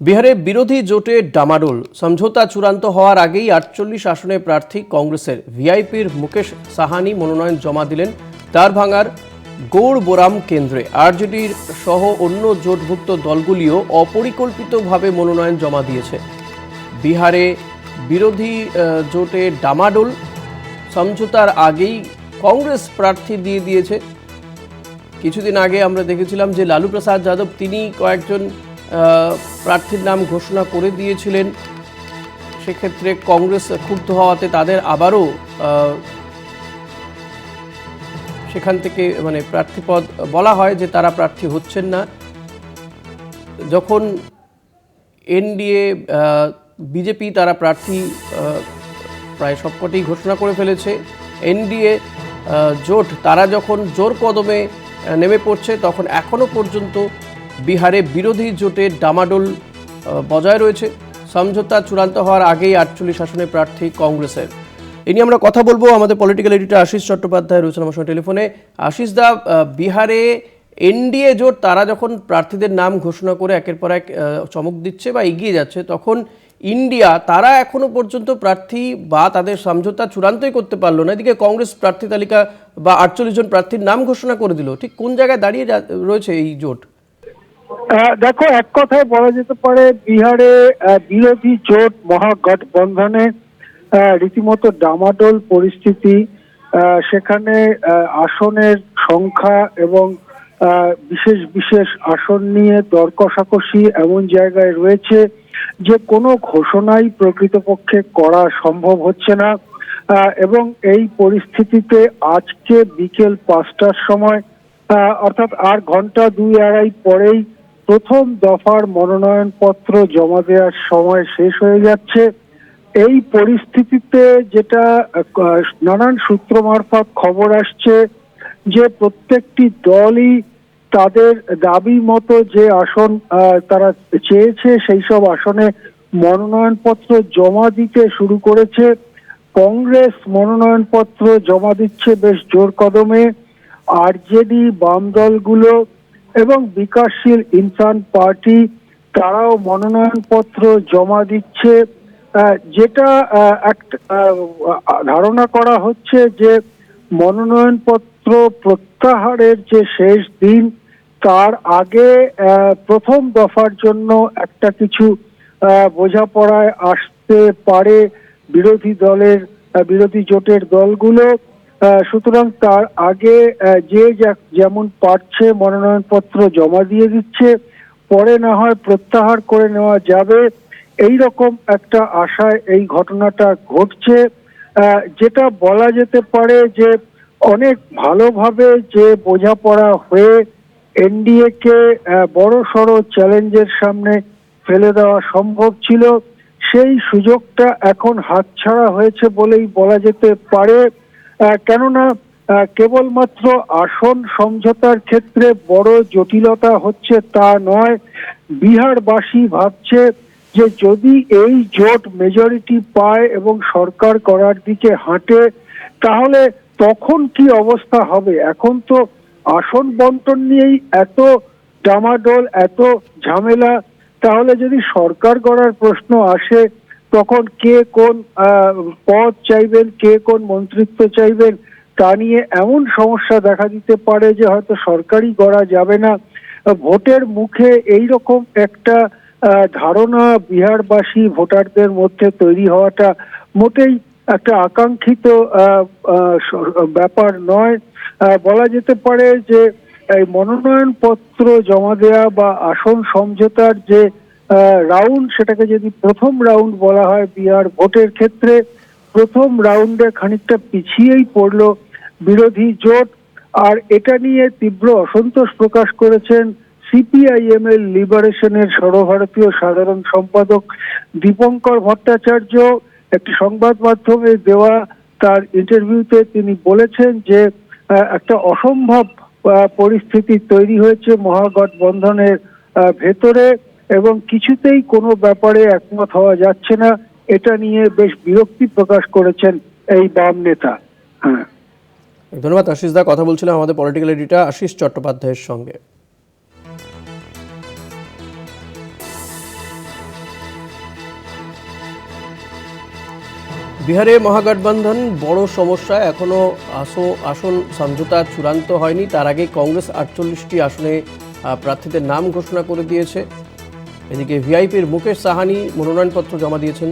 বিহারে বিরোধী জোটে ডামাডোল। সমঝোতা চূড়ান্ত হওয়ার আগেই আটচল্লিশ আসনে প্রার্থী কংগ্রেসের ভিআইপির মুকেশ সাহানি মনোনয়ন জমা দিলেন তার ভাঙার গৌড় বোরাম কেন্দ্রে। আরজেডির সহ অন্য জোটভুক্ত দলগুলিও অপরিকল্পিতভাবে মনোনয়ন জমা দিয়েছে। বিহারে বিরোধী জোটে ডামাডোল। সমঝোতার আগেই কংগ্রেস প্রার্থী দিয়ে দিয়েছে। কিছুদিন আগে আমরা দেখেছিলাম যে লালু প্রসাদ যাদব, তিনি কয়েকজন প্রার্থীর নাম ঘোষণা করে দিয়েছিলেন। সেক্ষেত্রে কংগ্রেস ক্ষুব্ধ হওয়াতে তাদের আবারও সেখান থেকে মানে প্রার্থীপদ বলা হয় যে তারা প্রার্থী হচ্ছেন না। যখন এনডিএ বিজেপি তারা প্রার্থী প্রায় সবকটি ঘোষণা করে ফেলেছে। এনডিএ জোট, তারা যখন জোর কদমে নেমে পড়ছে, তখন এখনও পর্যন্ত বিহারে বিরোধী জোটের ডামাডোল বজায় রয়েছে। সমঝোতা চূড়ান্ত হওয়ার আগেই আটচল্লিশ আসনের প্রার্থী কংগ্রেসের। এ নিয়ে আমরা কথা বলব আমাদের পলিটিক্যাল এডিটর আশিস চট্টোপাধ্যায় রয়েছেন আমার সঙ্গে টেলিফোনে। আশিস দা বিহারে এনডিএ জোট, তারা যখন প্রার্থীদের নাম ঘোষণা করে একের পর এক চমক দিচ্ছে বা এগিয়ে যাচ্ছে, তখন ইন্ডিয়া, তারা এখনও পর্যন্ত প্রার্থী বা তাদের সমঝোতা চূড়ান্তই করতে পারল না। এদিকে কংগ্রেস প্রার্থী তালিকা বা আটচল্লিশ জন প্রার্থীর নাম ঘোষণা করে দিল। ঠিক কোন জায়গায় দাঁড়িয়ে রয়েছে এই জোট? দেখো, এক কথায় বলা যেতে পারে, বিহারে বিরোধী জোট মহাগঠবন্ধনে রীতিমতো ডামাডোল পরিস্থিতি সেখানে আসনের সংখ্যা এবং বিশেষ বিশেষ আসন নিয়ে দর কষাকষি এমন জায়গায় রয়েছে যে কোনো ঘোষণাই প্রকৃতপক্ষে করা সম্ভব হচ্ছে না। এবং এই পরিস্থিতিতে আজকে বিকেল পাঁচটার সময় অর্থাৎ আর ঘণ্টা দুই আড়াই পরেই প্রথম দফার মনোনয়নপত্র জমা দেওয়ার সময় শেষ হয়ে যাচ্ছে। এই পরিস্থিতিতে যেটা, নানান সূত্র মারফত খবর আসছে যে প্রত্যেকটি দলই তাদের দাবি মতো যে আসন তারা চেয়েছে সেই সব আসনে মনোনয়নপত্র জমা দিতে শুরু করেছে। কংগ্রেস মনোনয়নপত্র জমা দিচ্ছে বেশ জোর কদমে। আরজেডি বাম দলগুলো এবং বিকাশশীল ইনসান পার্টি তারাও মনোনয়নপত্র জমা দিচ্ছে যেটা একটা ধারণা করা হচ্ছে যে মনোনয়নপত্র প্রত্যাহারের যে শেষ দিন, তার আগে প্রথম দফার জন্য একটা কিছু বোঝাপড়ায় আসতে পারে বিরোধী দলের বিরোধী জোটের দলগুলো। সুতরাং তার আগে যে যেমন পারছে মনোনয়নপত্র জমা দিয়ে দিচ্ছে, পরে না হয় প্রত্যাহার করে নেওয়া যাবে। এই রকম একটা আশায় এই ঘটনাটা ঘটছে। যেটা বলা যেতে পারে যে অনেক ভালোভাবে যে বোঝাপড়া হয়ে এনডিএ কে বড় সড় চ্যালেঞ্জের সামনে ফেলে দেওয়া সম্ভব ছিল, সেই সুযোগটা এখন হাতছাড়া হয়েছে বলেই বলা যেতে পারে। কেননা কেবলমাত্র আসন সমঝোতার ক্ষেত্রে বড় জটিলতা হচ্ছে তা নয়। বিহারবাসী ভাবছে যে যদি এই জোট মেজরিটি পায় এবং সরকার করার দিকে হাঁটে, তাহলে তখন কি অবস্থা হবে? এখন তো আসন বন্টন নিয়েই এত ডামাডোল, এত ঝামেলা। তাহলে যদি সরকার করার প্রশ্ন আসে তখন কে কোন পদ চাইবেন, কে কোন মন্ত্রিত্ব চাইবেন, তা নিয়ে এমন সমস্যা দেখা দিতে পারে যে হয়তো সরকারই গড়া যাবে না। ভোটের মুখে এই রকম একটা ধারণা বিহারবাসী ভোটারদের মধ্যে তৈরি হওয়াটা মোটেই একটা আকাঙ্ক্ষিত ব্যাপার নয়। বলা যেতে পারে যে এই মনোনয়ন পত্র জমা দেওয়া বা আসন সমঝোতার যে রাউন্ড সেটাকে যদি প্রথম রাউন্ড বলা হয় বিহার ভোটের ক্ষেত্রে, প্রথম রাউন্ডে খানিকটা পিছিয়েই পড়ল বিরোধী জোট। আর এটা নিয়ে তীব্র অসন্তোষ প্রকাশ করেছেন সিপিআইএম এর লিবারেশনের সর্বভারতীয় সাধারণ সম্পাদক দীপঙ্কর ভট্টাচার্য। একটি সংবাদ মাধ্যমে দেওয়া তার ইন্টারভিউতে তিনি বলেছেন যে একটা অসম্ভব পরিস্থিতি তৈরি হয়েছে মহাগঠবন্ধনের ভেতরে। এবং কিছুতেই কোনো ব্যাপারে একমত হওয়া যাচ্ছে না। এটা নিয়ে বেশ বিরক্তি প্রকাশ করেছেন এই বাম নেতা। হ্যাঁ। ধন্যবাদ, আশিস দা। কথা বলছিলাম আমাদের পলিটিক্যাল এডিটার আশিস চট্টোপাধ্যায়ের সঙ্গে। বিহারে মহাগঠবন্ধন, বড় সমস্যা। এখনও আসো, আসন সমঝোতা চূড়ান্ত হয়নি। তার আগে কংগ্রেস আটচল্লিশটি আসনে প্রার্থীদের নাম ঘোষণা করে দিয়েছে। এদিকে ভিআইপির মুকেশ সাহানি মনোনয়নপত্র জমা দিয়েছেন।